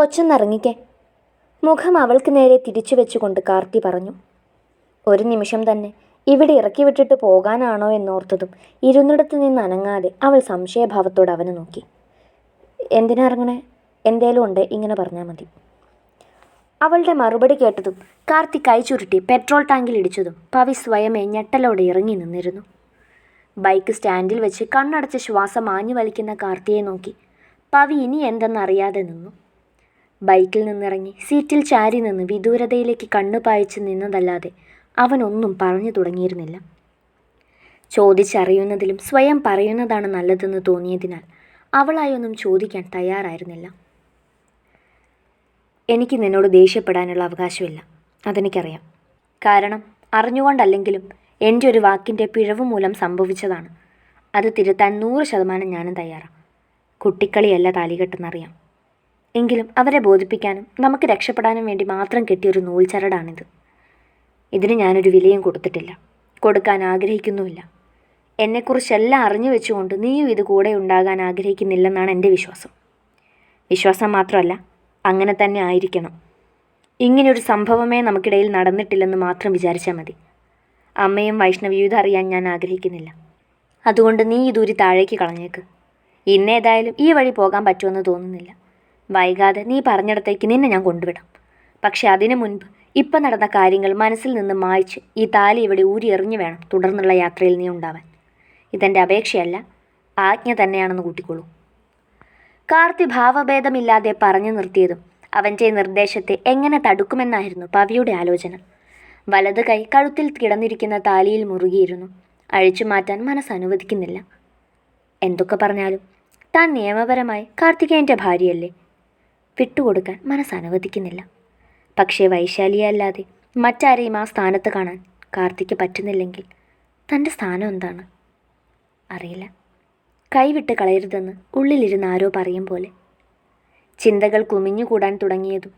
കൊച്ചൊന്നിറങ്ങിക്കേ. മുഖം അവൾക്ക് നേരെ തിരിച്ചു വെച്ചുകൊണ്ട് കാർത്തി പറഞ്ഞു. ഒരു നിമിഷം തന്നെ ഇവിടെ ഇറക്കി വിട്ടിട്ട് പോകാനാണോ എന്നോർത്തതും ഇരുന്നിടത്ത് നിന്ന് അനങ്ങാതെ അവൾ സംശയഭാവത്തോട് അവനെ നോക്കി. എന്തിനാ ഇറങ്ങണേ? എന്തേലും ഉണ്ട് ഇങ്ങനെ പറഞ്ഞാൽ മതി. അവളുടെ മറുപടി കേട്ടതും കാർത്തി കൈ ചുരുട്ടി പെട്രോൾ ടാങ്കിൽ ഇടിച്ചതും പവി സ്വയമേ ഞെട്ടലോടെ ഇറങ്ങി നിന്നിരുന്നു. ബൈക്ക് സ്റ്റാൻഡിൽ വെച്ച് കണ്ണടച്ച് ശ്വാസം ആഞ്ഞു വലിക്കുന്ന കാർത്തിയെ നോക്കി പവി ഇനി എന്തെന്നറിയാതെ നിന്നു. ബൈക്കിൽ നിന്നിറങ്ങി സീറ്റിൽ ചാരി നിന്ന് വിദൂരതയിലേക്ക് കണ്ണു പായിച്ച് നിന്നതല്ലാതെ അവനൊന്നും പറഞ്ഞു തുടങ്ങിയിരുന്നില്ല. ചോദിച്ചറിയുന്നതിലും സ്വയം പറയുന്നതാണ് നല്ലതെന്ന് തോന്നിയതിനാൽ അവളായൊന്നും ചോദിക്കാൻ തയ്യാറായിരുന്നില്ല. എനിക്ക് നിന്നോട് ദേഷ്യപ്പെടാനുള്ള അവകാശമില്ല അതെനിക്കറിയാം. കാരണം അറിഞ്ഞുകൊണ്ടല്ലെങ്കിലും എന്റെ ഒരു വാക്കിന്റെ പിഴവ് മൂലം സംഭവിച്ചതാണ്. അത് തിരുത്താൻ നൂറ് ശതമാനം ഞാനും തയ്യാറാണ് കുട്ടിക്കളിയല്ല താലികെട്ടെന്നറിയാം. എങ്കിലും അവരെ ബോധിപ്പിക്കാനും നമുക്ക് രക്ഷപ്പെടാനും വേണ്ടി മാത്രം കെട്ടിയൊരു നൂൽച്ചരടാണിത് ഇതിന് ഞാനൊരു വിലയും കൊടുത്തിട്ടില്ല. കൊടുക്കാൻ ആഗ്രഹിക്കുന്നുമില്ല. എന്നെക്കുറിച്ചെല്ലാം അറിഞ്ഞു വെച്ചുകൊണ്ട് നീയും ഇത് കൂടെ ഉണ്ടാകാൻ ആഗ്രഹിക്കുന്നില്ലെന്നാണ് എന്റെ വിശ്വാസം. വിശ്വാസം മാത്രമല്ല അങ്ങനെ തന്നെ ആയിരിക്കണം. ഇങ്ങനെയൊരു സംഭവമേ നമുക്കിടയിൽ നടന്നിട്ടില്ലെന്ന് മാത്രം വിചാരിച്ചാൽ മതി. അമ്മയും വൈഷ്ണവിയും ഇതറിയാൻ ഞാൻ ആഗ്രഹിക്കുന്നില്ല. അതുകൊണ്ട് നീ ഈ ദൂരി താഴേക്ക് കളഞ്ഞേക്ക്. ഇന്നേതായാലും ഈ വഴി പോകാൻ പറ്റുമെന്ന് തോന്നുന്നില്ല. വൈകാതെ നീ പറഞ്ഞിടത്തേക്ക് നിന്നെ ഞാൻ കൊണ്ടുവിടാം. പക്ഷെ അതിനു മുൻപ് ഇപ്പം നടന്ന കാര്യങ്ങൾ മനസ്സിൽ നിന്ന് മായ്ച്ച് ഈ താലി ഇവിടെ ഊരി എറിഞ്ഞു വേണം തുടർന്നുള്ള യാത്രയിൽ നീ ഉണ്ടാവാൻ. ഇതെന്റെ അപേക്ഷയല്ല ആജ്ഞ തന്നെയാണെന്ന് കൂട്ടിക്കൊള്ളൂ കാർത്തി ഭാവഭേദമില്ലാതെ പറഞ്ഞു നിർത്തിയതും അവന്റെ നിർദ്ദേശത്തെ എങ്ങനെ തടുക്കുമെന്നായിരുന്നു പവിയുടെ ആലോചന. വലത് കൈ കഴുത്തിൽ കിടന്നിരിക്കുന്ന താലിയിൽ മുറുകിയിരുന്നു. അഴിച്ചു മാറ്റാൻ മനസ്സ് അനുവദിക്കുന്നില്ല. എന്തൊക്കെ പറഞ്ഞാലും താൻ നിയമപരമായി കാർത്തികേയന്റെ ഭാര്യയല്ലേ? വിട്ടുകൊടുക്കാൻ മനസ്സനുവദിക്കുന്നില്ല. പക്ഷേ വൈശാലിയെ അല്ലാതെ മറ്റാരെയും ആ സ്ഥാനത്ത് കാണാൻ കാർത്തിക്ക് പറ്റുന്നില്ലെങ്കിൽ തന്റെ സ്ഥാനം എന്താണ്? അറിയില്ല. കൈവിട്ട് കളയരുതെന്ന് ഉള്ളിലിരുന്ന് ആരോ പറയും പോലെ. ചിന്തകൾ കുമിഞ്ഞുകൂടാൻ തുടങ്ങിയതും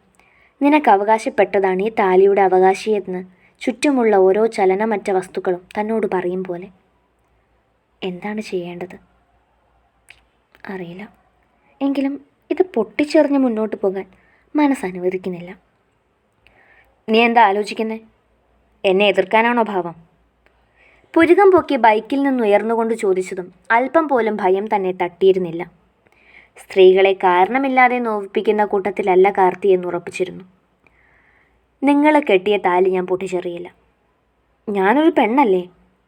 നിനക്ക് അവകാശപ്പെട്ടതാണ് ഈ താലിയുടെ അവകാശിയെന്ന് ചുറ്റുമുള്ള ഓരോ ചലനമറ്റ വസ്തുക്കളും തന്നോട് പറയും പോലെ. എന്താണ് ചെയ്യേണ്ടത്? അറിയില്ല. എങ്കിലും പൊട്ടിച്ചെറിഞ്ഞ് മുന്നോട്ട് പോകാൻ മനസ്സനുവദിക്കുന്നില്ല നീ എന്താ ആലോചിക്കുന്നേ? എന്നെ എതിർക്കാനാണോ ഭാവം? പുരുകം പൊക്കി ബൈക്കിൽ നിന്ന് ഉയർന്നുകൊണ്ട് ചോദിച്ചതും അല്പം പോലും ഭയം തന്നെ തട്ടിയിരുന്നില്ല. സ്ത്രീകളെ കാരണമില്ലാതെ നോവിപ്പിക്കുന്ന കൂട്ടത്തിലല്ല കാർത്തി എന്ന് ഉറപ്പിച്ചിരുന്നു. നിങ്ങളെ കെട്ടിയ താലി ഞാൻ പൊട്ടിച്ചെറിയില്ല. ഞാനൊരു പെണ്ണല്ലേ?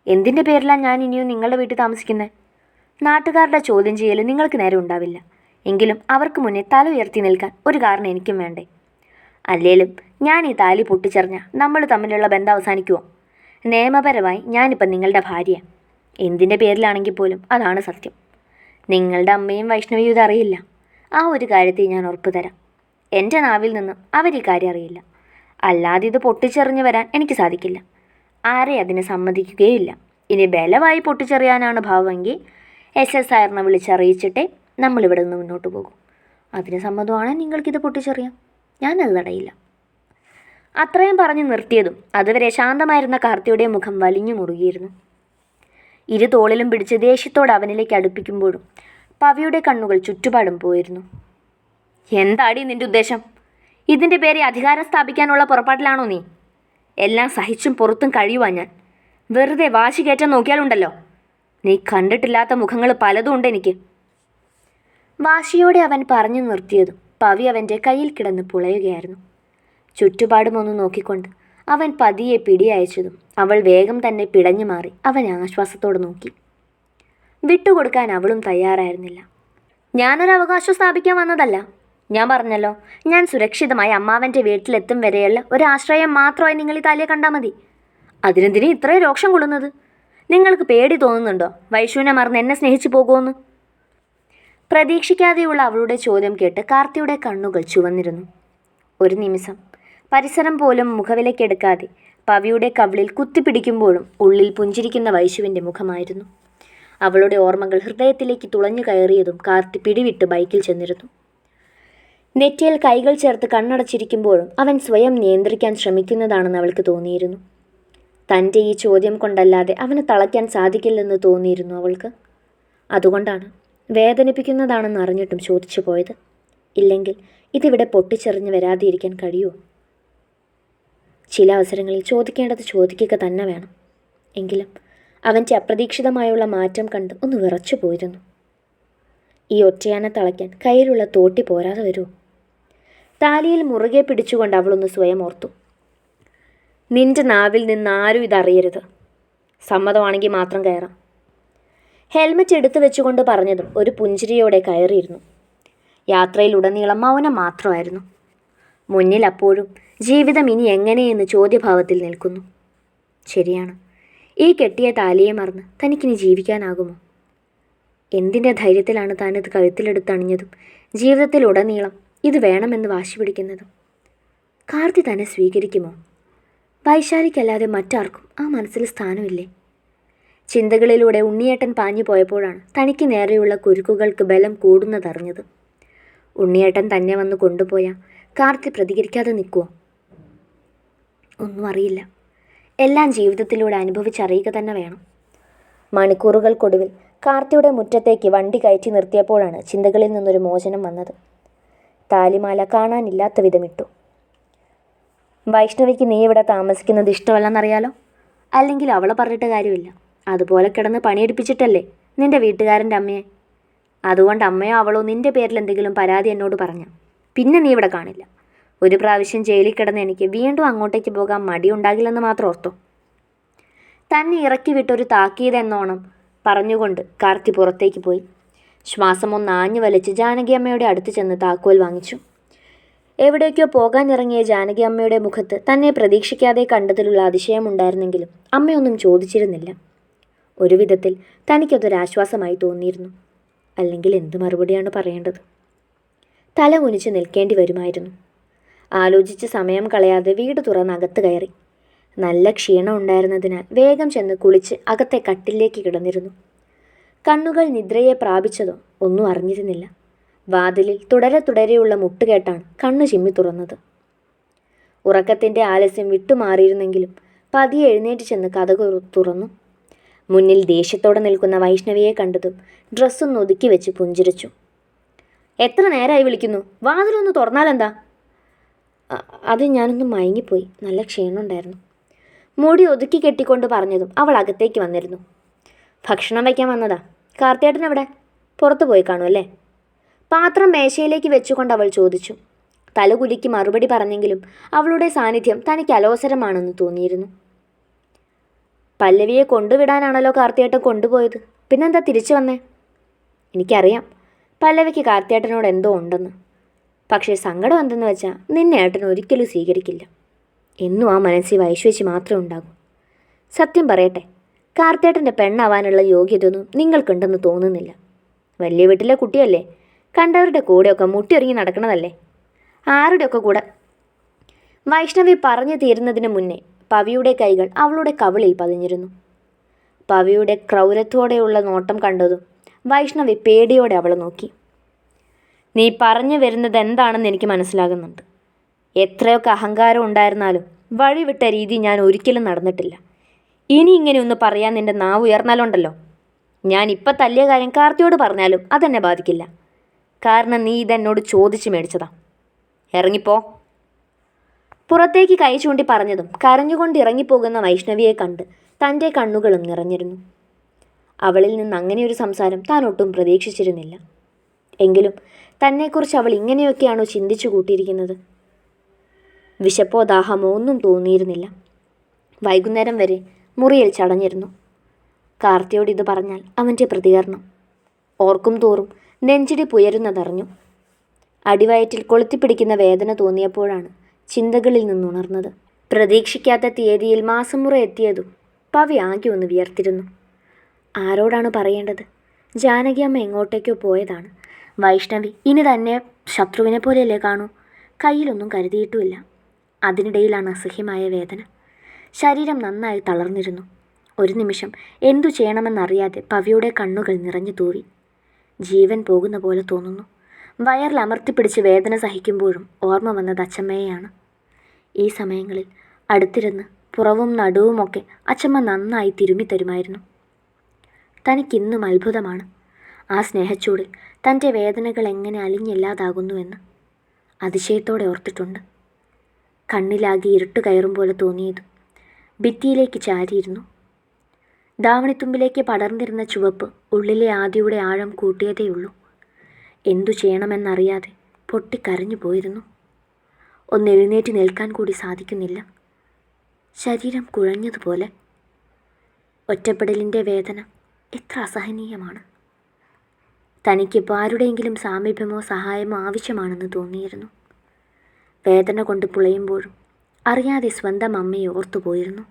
എന്തിന്റെ പേരിലാണ് ഞാൻ ഇനിയും നിങ്ങളുടെ വീട്ടിൽ താമസിക്കുന്നത് നാട്ടുകാരുടെ ചോദ്യം ചെയ്യൽ നിങ്ങൾക്ക് നേരെ ഉണ്ടാവില്ല. എങ്കിലും അവർക്ക് മുന്നേ തല ഉയർത്തി നിൽക്കാൻ ഒരു കാരണം എനിക്കും വേണ്ടേ. അല്ലേലും ഞാൻ ഈ താലി പൊട്ടിച്ചെറിഞ്ഞ നമ്മൾ തമ്മിലുള്ള ബന്ധം അവസാനിക്കുമോ നിയമപരമായി ഞാനിപ്പം നിങ്ങളുടെ ഭാര്യ എന്തിന്റെ പേരിലാണെങ്കിൽ പോലും അതാണ് സത്യം. നിങ്ങളുടെ അമ്മയും വൈഷ്ണവിയും ഇതറിയില്ല ആ ഒരു കാര്യത്തെ ഞാൻ ഉറപ്പ് തരാം. എന്റെ നാവിൽ നിന്നും അവർ ഈ കാര്യം അറിയില്ല. അല്ലാതെ ഇത് പൊട്ടിച്ചെറിഞ്ഞു വരാൻ എനിക്ക് സാധിക്കില്ല. ആരെ അതിനെ സമ്മതിക്കുകയില്ല ഇനി ബലമായി പൊട്ടിച്ചെറിയാനാണ് ഭാവമെങ്കിൽ എസ് എസ് ആറിനെ വിളിച്ചറിയിച്ചിട്ടേ നമ്മളിവിടെ നിന്ന് മുന്നോട്ട് പോകും. അതിന് സമ്മതമാണെങ്കിൽ നിങ്ങൾക്കിത് പൊട്ടിച്ചെറിയാം ഞാൻ തടയില്ല. അത്രയും പറഞ്ഞു നിർത്തിയതും അതുവരെ ശാന്തമായിരുന്ന കാർത്തിയുടെ മുഖം വലിഞ്ഞു മുറുകിയിരുന്നു. ഇരു തോളിലും പിടിച്ച് ദേഷ്യത്തോടെ അവനിലേക്ക് അടുപ്പിക്കുമ്പോഴും പവിയുടെ കണ്ണുകൾ ചുറ്റുപാടും പോയിരുന്നു. എന്താടി നിന്റെ ഉദ്ദേശം? ഇതിന്റെ പേരെ അധികാരം സ്ഥാപിക്കാനുള്ള പുറപ്പാട്ടിലാണോ നീ? എല്ലാം സഹിച്ചും പുറത്തും കഴിയുവാ ഞാൻ. വെറുതെ വാശി കയറ്റാൻ നോക്കിയാലുണ്ടല്ലോ. നീ കണ്ടിട്ടില്ലാത്ത മുഖങ്ങൾ പലതും ഉണ്ട് എനിക്ക്. വാശിയോടെ അവൻ പറഞ്ഞു നിർത്തിയതും പവി അവന്റെ കയ്യിൽ കിടന്ന് പുളയുകയായിരുന്നു. ചുറ്റുപാടും ഒന്ന് നോക്കിക്കൊണ്ട് അവൻ പതിയെ പിടിയയച്ചതും അവൾ വേഗം തന്നെ പിടഞ്ഞു മാറി അവൻ ആശ്വാസത്തോടെ നോക്കി. വിട്ടുകൊടുക്കാൻ അവളും തയ്യാറായിരുന്നില്ല. ഞാനൊരു അവകാശം സ്ഥാപിക്കാൻ വന്നതല്ല. ഞാൻ പറഞ്ഞല്ലോ ഞാൻ സുരക്ഷിതമായി അമ്മാവന്റെ വീട്ടിലെത്തും വരെയുള്ള ഒരു ആശ്രയം മാത്രമായി നിങ്ങൾ ഈ തലയെ കണ്ടാൽ മതി. അതിനെന്തിനു ഇത്രയും രോക്ഷം കൊള്ളുന്നത്? നിങ്ങൾക്ക് പേടി തോന്നുന്നുണ്ടോ? വൈഷുവിനെ മറന്ന് എന്നെ സ്നേഹിച്ചു പോകുമെന്ന് പ്രതീക്ഷിക്കാതെയുള്ള അവളുടെ ചോദ്യം കേട്ട് കാർത്തിയുടെ കണ്ണുകൾ ചുവന്നിരുന്നു. ഒരു നിമിഷം. പരിസരം പോലും മുഖവിലക്കെടുക്കാതെ പവിയുടെ കവിളിൽ കുത്തിപ്പിടിക്കുമ്പോഴും ഉള്ളിൽ പുഞ്ചിരിക്കുന്ന വൈശുവിന്റെ മുഖമായിരുന്നു. അവളുടെ ഓർമ്മകൾ ഹൃദയത്തിലേക്ക് തുളഞ്ഞു കയറിയതും കാർത്തി പിടിവിട്ട് ബൈക്കിൽ ചെന്നിരുന്നു. നെറ്റിയിൽ കൈകൾ ചേർത്ത് കണ്ണടച്ചിരിക്കുമ്പോഴും അവൻ സ്വയം നിയന്ത്രിക്കാൻ ശ്രമിക്കുന്നതാണെന്ന് അവൾക്ക് തോന്നിയിരുന്നു. തന്റെ ഈ ചോദ്യം കൊണ്ടല്ലാതെ അവന് തളയ്ക്കാൻ സാധിക്കില്ലെന്ന് തോന്നിയിരുന്നു അവൾക്ക്. അതുകൊണ്ടാണ് വേദനിപ്പിക്കുന്നതാണെന്ന് അറിഞ്ഞിട്ടും ചോദിച്ചു പോയത്. ഇല്ലെങ്കിൽ ഇതിവിടെ പൊട്ടിച്ചെറിഞ്ഞ് വരാതിരിക്കാൻ കഴിയുമോ? ചില അവസരങ്ങളിൽ ചോദിക്കേണ്ടത് ചോദിക്കുക തന്നെ വേണം. എങ്കിലും അവന്റെ അപ്രതീക്ഷിതമായുള്ള മാറ്റം കണ്ട് ഒന്ന് വിറച്ചു പോയിരുന്നു. ഈ ഒറ്റയാനെ തളയ്ക്കാൻ കയ്യിലുള്ള തോട്ടി പോരാതെ വരുമോ? താലിയിൽ മുറുകെ പിടിച്ചുകൊണ്ട് അവളൊന്ന് സ്വയം ഓർത്തു. നിന്റെ നാവിൽ നിന്ന് ആരും ഇതറിയരുത്. സമ്മതമാണെങ്കിൽ മാത്രം കയറാം. ഹെൽമറ്റ് എടുത്തു വെച്ചുകൊണ്ട് പറഞ്ഞതും ഒരു പുഞ്ചിരിയോടെ കയറിയിരുന്നു. യാത്രയിലുടനീളം മൗനം മാത്രമായിരുന്നു. മുന്നിൽ അപ്പോഴും ജീവിതം ഇനി എങ്ങനെയെന്ന് ചോദ്യഭാവത്തിൽ നിൽക്കുന്നു. ശരിയാണ്. ഈ കെട്ടിയ താലിയെ മറന്ന് തനിക്കിനി ജീവിക്കാനാകുമോ? എന്തിന്റെ ധൈര്യത്തിലാണ് താനിത് കഴുത്തിലെടുത്തണിഞ്ഞതും ജീവിതത്തിലുടനീളം ഇത് വേണമെന്ന് വാശി പിടിക്കുന്നതും? കാർത്തി തന്നെ സ്വീകരിക്കുമോ? വൈശാലിക്കല്ലാതെ മറ്റാർക്കും ആ മനസ്സിൽ സ്ഥാനമില്ലേ? ചിന്തകളിലൂടെ ഉണ്ണിയേട്ടൻ പാഞ്ഞു പോയപ്പോഴാണ് തനിക്ക് നേരെയുള്ള കുരുക്കുകൾക്ക് ബലം കൂടുന്നതറിഞ്ഞത്. ഉണ്ണിയേട്ടൻ തന്നെ വന്ന് കൊണ്ടുപോയാ കാർത്തി പ്രതികരിക്കാതെ നിൽക്കുമോ ഒന്നും അറിയില്ല. എല്ലാം ജീവിതത്തിലൂടെ അനുഭവിച്ചറിയുക തന്നെ വേണം. മണിക്കൂറുകൾക്കൊടുവിൽ കാർത്തിയുടെ മുറ്റത്തേക്ക് വണ്ടി കയറ്റി നിർത്തിയപ്പോഴാണ് ചിന്തകളിൽ നിന്നൊരു മോചനം വന്നത്. താലിമാല കാണാനില്ലാത്ത വിധമിട്ടു. വൈഷ്ണവിക്ക് നീ ഇവിടെ താമസിക്കുന്നത് ഇഷ്ടമല്ലെന്നറിയാലോ? അല്ലെങ്കിൽ അവളെ പറഞ്ഞിട്ട് കാര്യമില്ല. അതുപോലെ കിടന്ന് പണിയെടുപ്പിച്ചിട്ടല്ലേ നിന്റെ വീട്ടുകാരന്റെ അമ്മയെ? അതുകൊണ്ട് അമ്മയോ അവളോ നിന്റെ പേരിൽ എന്തെങ്കിലും പരാതി എന്നോട് പറഞ്ഞു. പിന്നെ നീ ഇവിടെ കാണില്ല. ഒരു പ്രാവശ്യം ജയിലിൽ കിടന്ന് എനിക്ക് വീണ്ടും അങ്ങോട്ടേക്ക് പോകാൻ മടിയുണ്ടാകില്ലെന്ന് മാത്രം ഓർത്തു. തന്നെ ഇറക്കി വിട്ടൊരു താക്കീത് എന്നോണം പറഞ്ഞുകൊണ്ട് കാർത്തി പുറത്തേക്ക് പോയി. ശ്വാസം ഒന്ന് ആഞ്ഞു വലിച്ച് ജാനകി അമ്മയുടെ അടുത്ത് ചെന്ന് താക്കോൽ വാങ്ങിച്ചു. എവിടേക്കോ പോകാനിറങ്ങിയ ജാനകി അമ്മയുടെ മുഖത്ത് തന്നെ പ്രതീക്ഷിക്കാതെ കണ്ടതിലുള്ള അതിശയമുണ്ടായിരുന്നെങ്കിലും അമ്മയൊന്നും ചോദിച്ചിരുന്നില്ല. ഒരു വിധത്തിൽ തനിക്കതൊരാശ്വാസമായി തോന്നിയിരുന്നു. അല്ലെങ്കിൽ എന്ത് മറുപടിയാണ് പറയേണ്ടത്? തല കുനിച്ച് നിൽക്കേണ്ടി വരുമായിരുന്നു. ആലോചിച്ച് സമയം കളയാതെ വീട് തുറന്ന് അകത്ത് കയറി. നല്ല ക്ഷീണം ഉണ്ടായിരുന്നതിനാൽ വേഗം ചെന്ന് കുളിച്ച് അകത്തെ കട്ടിലേക്ക് കിടന്നിരുന്നു. കണ്ണുകൾ നിദ്രയെ പ്രാപിച്ചതോ ഒന്നും അറിഞ്ഞിരുന്നില്ല. വാതിലിൽ തുടരെ തുടരെയുള്ള മുട്ടുകേട്ടാണ് കണ്ണു ചിമ്മി തുറന്നത്. ഉറക്കത്തിന്റെ ആലസ്യം വിട്ടുമാറിയിരുന്നെങ്കിലും പതിയെ എഴുന്നേറ്റ് ചെന്ന് കഥ തുറന്നു. മുന്നിൽ ദേഷ്യത്തോടെ നിൽക്കുന്ന വൈഷ്ണവിയെ കണ്ടതും ഡ്രസ്സൊന്ന് ഒതുക്കി വെച്ച് പുഞ്ചിരിച്ചു. എത്ര നേരമായി വിളിക്കുന്നു? വാതിലൊന്ന് തുറന്നാലെന്താ? അത് ഞാനൊന്ന് മയങ്ങിപ്പോയി. നല്ല ക്ഷീണമുണ്ടായിരുന്നു മുടി ഒതുക്കി കെട്ടിക്കൊണ്ട് പറഞ്ഞതും അവൾ അകത്തേക്ക് വന്നിരുന്നു. ഭക്ഷണം വയ്ക്കാൻ വന്നതാ? കാർത്തിയേട്ടൻ എവിടെ? പുറത്തു പോയി കാണും അല്ലേ? പാത്രം മേശയിലേക്ക് വെച്ചുകൊണ്ട് അവൾ ചോദിച്ചു. തലകുലുക്കി മറുപടി പറഞ്ഞെങ്കിലും അവളുടെ സാന്നിധ്യം തനിക്ക് അലോസരമാണെന്ന് തോന്നിയിരുന്നു. പല്ലവിയെ കൊണ്ടുവിടാനാണല്ലോ കാർത്തിയേട്ടൻ കൊണ്ടുപോയത്. പിന്നെന്താ തിരിച്ചു വന്നേ? എനിക്കറിയാം പല്ലവിക്ക് കാർത്തിയേട്ടനോട് എന്തോ ഉണ്ടെന്ന്. പക്ഷേ സങ്കടം എന്തെന്ന് വെച്ചാൽ നിന്നെ ഏട്ടൻ ഒരിക്കലും സ്വീകരിക്കില്ല. എന്നും ആ മനസ്സിൽ വൈശ്വച്ച് മാത്രമേ ഉണ്ടാകൂ. സത്യം പറയട്ടെ കാർത്തിയേട്ടന്റെ പെണ്ണാവാനുള്ള യോഗ്യതയൊന്നും നിങ്ങൾക്കുണ്ടെന്ന് തോന്നുന്നില്ല. വലിയ വീട്ടിലെ കുട്ടിയല്ലേ കണ്ടവരുടെ കൂടെയൊക്കെ മുട്ടിയൊരുങ്ങി നടക്കണതല്ലേ? ആരുടെയൊക്കെ കൂടെ? വൈഷ്ണവി പറഞ്ഞു തീരുന്നതിന് മുന്നേ പവിയുടെ കൈകൾ അവളുടെ കവിളിൽ പതിഞ്ഞിരുന്നു. പവിയുടെ ക്രൗരത്തോടെയുള്ള നോട്ടം കണ്ടതും വൈഷ്ണവി പേടിയോടെ അവളെ നോക്കി. നീ പറഞ്ഞു വരുന്നത് എന്താണെന്ന് എനിക്ക് മനസ്സിലാകുന്നുണ്ട്. എത്രയൊക്കെ അഹങ്കാരം ഉണ്ടായിരുന്നാലും വഴിവിട്ട രീതി ഞാൻ ഒരിക്കലും നടന്നിട്ടില്ല. ഇനി ഇങ്ങനെ ഒന്ന് പറയാൻ നിന്റെ നാവ് ഉയർന്നാലുണ്ടല്ലോ. ഞാൻ ഇപ്പം തല്ലിയ കാര്യം കാർത്തിയോട് പറഞ്ഞാലും അതെന്നെ ബാധിക്കില്ല. കാരണം നീ ഇതെന്നോട് ചോദിച്ച് മേടിച്ചതാ. ഇറങ്ങിപ്പോ. പുറത്തേക്ക് കൈ ചൂണ്ടി പറഞ്ഞതും കരഞ്ഞുകൊണ്ട് ഇറങ്ങിപ്പോകുന്ന വൈഷ്ണവിയെ കണ്ട് തന്റെ കണ്ണുകളും നിറഞ്ഞിരുന്നു. അവളിൽ നിന്ന് അങ്ങനെയൊരു സംസാരം താൻ ഒട്ടും പ്രതീക്ഷിച്ചിരുന്നില്ല. എങ്കിലും തന്നെക്കുറിച്ച് അവൾ ഇങ്ങനെയൊക്കെയാണോ ചിന്തിച്ചു കൂട്ടിയിരിക്കുന്നത്? വിശപ്പോ ദാഹമോ ഒന്നും തോന്നിയിരുന്നില്ല. വൈകുന്നേരം വരെ മുറിയിൽ ചടഞ്ഞിരുന്നു. കാർത്തിയോട് ഇത് പറഞ്ഞാൽ അവന്റെ പ്രതികരണം. ഓർക്കും തോറും നെഞ്ചിടി പുയരുന്നതറിഞ്ഞു. അടിവയറ്റിൽ കൊളുത്തിപ്പിടിക്കുന്ന വേദന തോന്നിയപ്പോഴാണ് ചിന്തകളിൽ നിന്നുണർന്നത്. പ്രതീക്ഷിക്കാത്ത തീയതിയിൽ മാസമുറ എത്തിയതും പവി ആകെ ഒന്ന് വിയർത്തിരുന്നു. ആരോടാണ് പറയേണ്ടത്? ജാനകി അമ്മ എങ്ങോട്ടേക്കോ പോയതാണ്. വൈഷ്ണവി ഇനി തന്നെ ശത്രുവിനെ പോലെയല്ലേ കാണൂ? കയ്യിലൊന്നും കരുതിയിട്ടുമില്ല. അതിനിടയിലാണ് അസഹ്യമായ വേദന. ശരീരം നന്നായി തളർന്നിരുന്നു. ഒരു നിമിഷം എന്തു ചെയ്യണമെന്നറിയാതെ പവിയുടെ കണ്ണുകൾ നിറഞ്ഞു തൂവി. ജീവൻ പോകുന്ന പോലെ തോന്നുന്നു. വയറിൽ അമർത്തിപ്പിടിച്ച് വേദന സഹിക്കുമ്പോഴും ഓർമ്മ വന്നത് അച്ചമ്മയെയാണ്. ഈ സമയങ്ങളിൽ അടുത്തിരുന്ന് പുറവും നടുവുമൊക്കെ അച്ചമ്മ നന്നായി തിരുമ്മി തരുമായിരുന്നു. തനിക്കിന്നും അത്ഭുതമാണ് ആ സ്നേഹച്ചൂടിൽ തന്റെ വേദനകൾ എങ്ങനെ അലിഞ്ഞില്ലാതാകുന്നുവെന്ന് അതിശയത്തോടെ ഓർത്തിട്ടുണ്ട്. കണ്ണിലാകെ ഇരുട്ട് കയറും പോലെ തോന്നിയത് ഭിത്തിയിലേക്ക് ചാരിയിരുന്നു. ദാവണിത്തുമ്പിലേക്ക് പടർന്നിരുന്ന ചുവപ്പ് ഉള്ളിലെ ആദിയുടെ ആഴം കൂട്ടിയതേയുള്ളൂ. എന്തു ചെയ്യണമെന്നറിയാതെ പൊട്ടിക്കരഞ്ഞു പോയിരുന്നു. ഒന്നെഴുന്നേറ്റ് നിൽക്കാൻ കൂടി സാധിക്കുന്നില്ല. ശരീരം കുഴഞ്ഞതുപോലെ. ഒറ്റപ്പെടലിന്റെ വേദന എത്ര അസഹനീയമാണ്. തനിക്കിപ്പോൾ ആരുടെയെങ്കിലും സാമീപ്യമോ സഹായമോ ആവശ്യമാണെന്ന് തോന്നിയിരുന്നു. വേദന കൊണ്ട് പുളയുമ്പോഴും അറിയാതെ സ്വന്തം അമ്മയെ ഓർത്തുപോയിരുന്നു.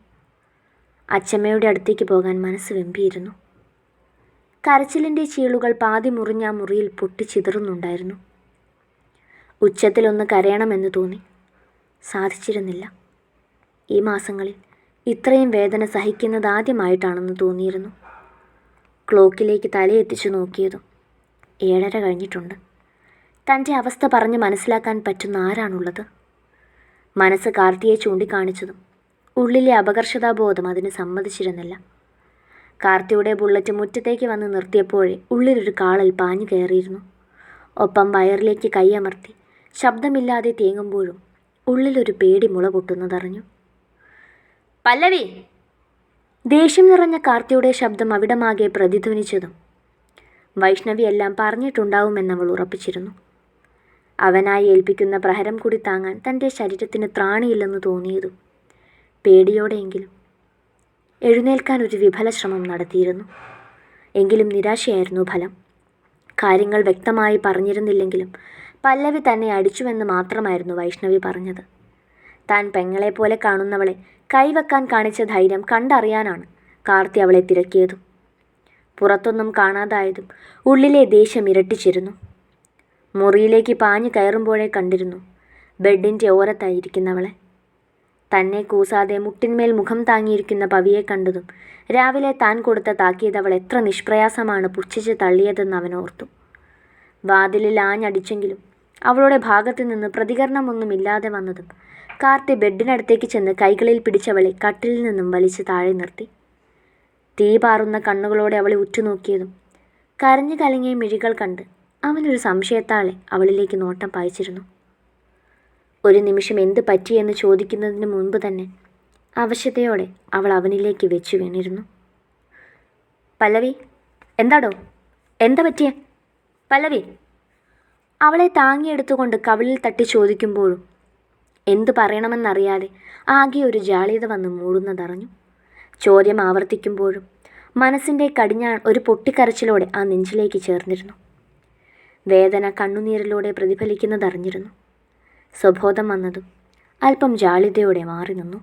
അച്ഛമ്മയുടെ അടുത്തേക്ക് പോകാൻ മനസ്സ് വെമ്പിയിരുന്നു. കരച്ചിലിന്റെ ചീളുകൾ പാതി മുറിഞ്ഞ മുറിയിൽ പൊട്ടിച്ചിതറുന്നുണ്ടായിരുന്നു. ഉച്ചത്തിലൊന്ന് കരയണമെന്ന് തോന്നി. സാധിച്ചിരുന്നില്ല. ഈ മാസങ്ങളിൽ ഇത്രയും വേദന സഹിക്കുന്നത് ആദ്യമായിട്ടാണെന്ന് തോന്നിയിരുന്നു. ക്ലോക്കിലേക്ക് തലയെത്തിച്ചു നോക്കിയതും ഏഴര കഴിഞ്ഞിട്ടുണ്ട്. തന്റെ അവസ്ഥ പറഞ്ഞ് മനസ്സിലാക്കാൻ പറ്റുന്ന ആരാണുള്ളത്? മനസ്സ് കാർത്തിയെ ചൂണ്ടിക്കാണിച്ചതും ഉള്ളിലെ അപകർഷതാബോധം അതിന് സമ്മതിച്ചിരുന്നില്ല. കാർത്തിയുടെ ബുള്ളറ്റ് മുറ്റത്തേക്ക് വന്ന് നിർത്തിയപ്പോഴേ ഉള്ളിലൊരു കാളൽ പാഞ്ഞു കയറിയിരുന്നു. ഒപ്പം വയറിലേക്ക് കൈയമർത്തി ശബ്ദമില്ലാതെ തേങ്ങുമ്പോഴും ഉള്ളിലൊരു പേടി മുള പൊട്ടുന്നതറിഞ്ഞു. പല്ലവി! ദേഷ്യം നിറഞ്ഞ കാർത്തിയുടെ ശബ്ദം അവിടമാകെ പ്രതിധ്വനിച്ചതും വൈഷ്ണവി എല്ലാം പറഞ്ഞിട്ടുണ്ടാവുമെന്നവൾ ഉറപ്പിച്ചിരുന്നു. അവനായി ഏൽപ്പിക്കുന്ന പ്രഹരം കൂടി താങ്ങാൻ തന്റെ ശരീരത്തിന് ത്രാണിയില്ലെന്ന് തോന്നിയതും പേടിയോടെയെങ്കിലും എഴുന്നേൽക്കാൻ ഒരു വിഫല ശ്രമം നടത്തിയിരുന്നു. എങ്കിലും നിരാശയായിരുന്നു ഫലം. കാര്യങ്ങൾ വ്യക്തമായി പറഞ്ഞിരുന്നില്ലെങ്കിലും പല്ലവി തന്നെ അടിച്ചുവെന്ന് മാത്രമായിരുന്നു വൈഷ്ണവി പറഞ്ഞത്. താൻ പെങ്ങളെപ്പോലെ കാണുന്നവളെ കൈവെക്കാൻ കാണിച്ച ധൈര്യം കണ്ടറിയാനാണ് കാർത്തി അവളെ തിരക്കിയതും. പുറത്തൊന്നും കാണാതായതും ഉള്ളിലെ ദേഷ്യം ഇരട്ടിച്ചിരുന്നു. മുറിയിലേക്ക് പാഞ്ഞു കയറുമ്പോഴേ കണ്ടിരുന്നു ബെഡിന്റെ ഓരത്തായിരിക്കുന്നവളെ. തന്നെ കൂസാതെ മുട്ടിന്മേൽ മുഖം താങ്ങിയിരിക്കുന്ന പവിയെ കണ്ടതും രാവിലെ താൻ കൊടുത്ത താക്കീത് അവൾ എത്ര നിഷ്പ്രയാസമാണ് പുച്ഛിച്ച് തള്ളിയതെന്ന് അവൻ ഓർത്തു. വാതിലിൽ ആഞ്ഞടിച്ചെങ്കിലും അവളുടെ ഭാഗത്തു നിന്ന് പ്രതികരണമൊന്നുമില്ലാതെ വന്നതും കാർത്തി ബെഡിനടുത്തേക്ക് ചെന്ന് കൈകളിൽ പിടിച്ചവളെ കട്ടിലിൽ നിന്നും വലിച്ച് താഴെ നിർത്തി. തീ പാറുന്ന കണ്ണുകളോടെ അവളെ ഉറ്റുനോക്കിയതും കരഞ്ഞു കലങ്ങിയ മിഴികൾ കണ്ട് അവനൊരു സംശയത്താളെ അവളിലേക്ക് നോട്ടം പായിച്ചിരുന്നു. ഒരു നിമിഷം എന്ത് പറ്റിയെന്ന് ചോദിക്കുന്നതിന് മുൻപ് തന്നെ അവശതയോടെ അവൾ അവനിലേക്ക് വെച്ചു വീണിരുന്നു. പല്ലവി എന്താടോ? എന്താ പറ്റിയ? പല്ലവി. അവളെ താങ്ങിയെടുത്തുകൊണ്ട് കവിളിൽ തട്ടി ചോദിക്കുമ്പോഴും എന്തു പറയണമെന്നറിയാതെ ആകെ ഒരു ജാളിയത വന്ന് മൂടുന്നതറിഞ്ഞു. ചോദ്യം ആവർത്തിക്കുമ്പോഴും മനസ്സിന്റെ കടിഞ്ഞാൺ ഒരു പൊട്ടിക്കരച്ചിലോടെ ആ നെഞ്ചിലേക്ക് ചേർന്നിരുന്നു. വേദന കണ്ണുനീരിലൂടെ പ്രതിഫലിക്കുന്നതറിഞ്ഞിരുന്നു. സ്വബോധം വന്നതും അല്പം ജാളിതയോടെ മാറി നിന്നു.